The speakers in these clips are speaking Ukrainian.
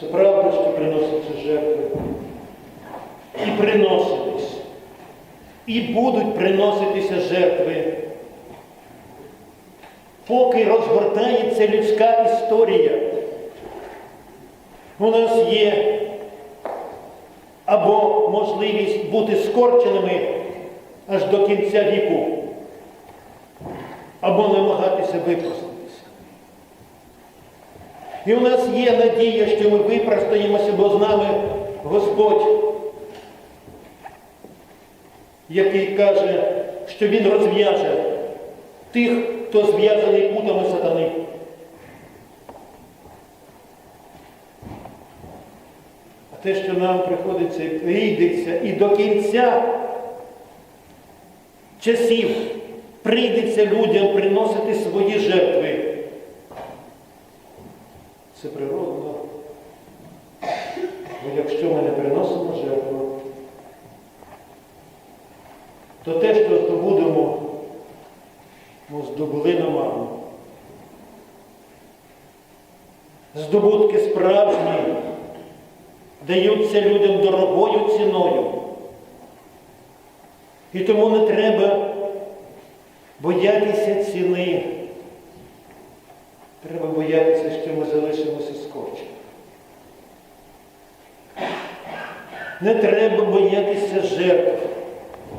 Це правда, що приносяться жертви. І приносились. І будуть приноситися жертви. Поки розгортається людська історія, у нас є або можливість бути скорченими аж до кінця віку, або намагатися випростатися. І у нас є надія, що ми випростаємося, бо з нами Господь, який каже, що Він розв'яже тих, хто зв'язаний путами сатани. А те, що нам приходиться прийдеться, і до кінця часів прийдеться людям приносити свої жертви. Це природно. Бо якщо ми не приносимо жертву, то те, що здобудемо, ми здобули намарно. Здобутки справжні даються людям дорогою ціною. І тому не треба боятися ціни. Треба боятися, що ми залишимося скорчені. Не треба боятися жертв.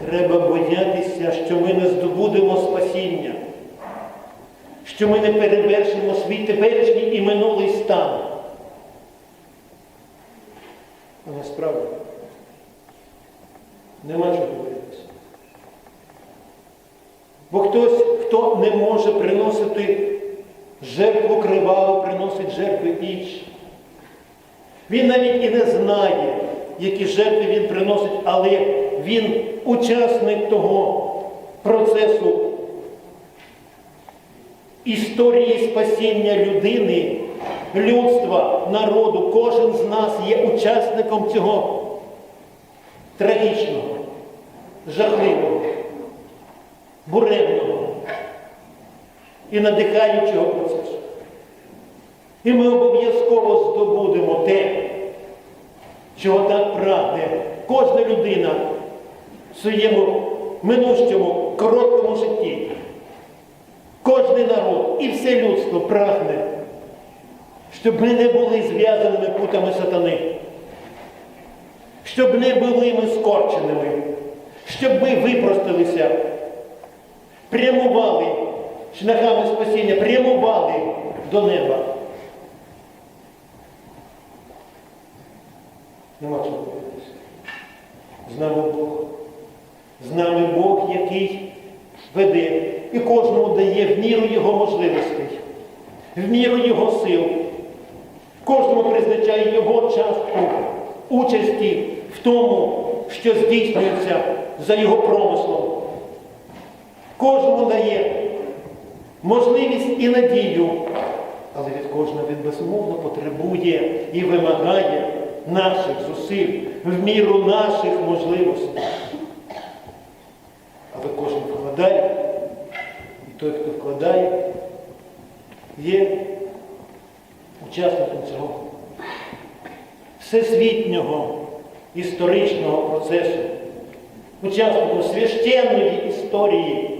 Треба боятися, що ми не здобудемо спасіння, що ми не перевершимо свій теперішній і минулий стан. А насправді нема чого боятися. Бо хтось, хто не може приносити жертву криваву, приносить жертви інші. Він навіть і не знає, які жертви він приносить, але він учасник того процесу історії спасіння людини, людства, народу. Кожен з нас є учасником цього трагічного, жахливого, буремного і надихаючого процесу. І ми обов'язково здобудемо те, чого так прагне кожна людина в своєму минущому короткому житті. Кожний народ і все людство прагне, щоб ми не були зв'язаними путами сатани, щоб не були ми скорченими, щоб ми випростилися, прямували шляхами спасіння, прямували до неба. Нема чого боятися. З нами Бог. З нами Бог, який веде і кожному дає в міру його можливостей, в міру його сил. Кожному призначає його частку участі в тому, що здійснюється за його промислом. Кожному дає можливість і надію, але від кожного він безумовно потребує і вимагає наших зусиль в міру наших можливостей. Але кожен вкладає, і той, хто вкладає, є учасником цього всесвітнього історичного процесу, учасником священної історії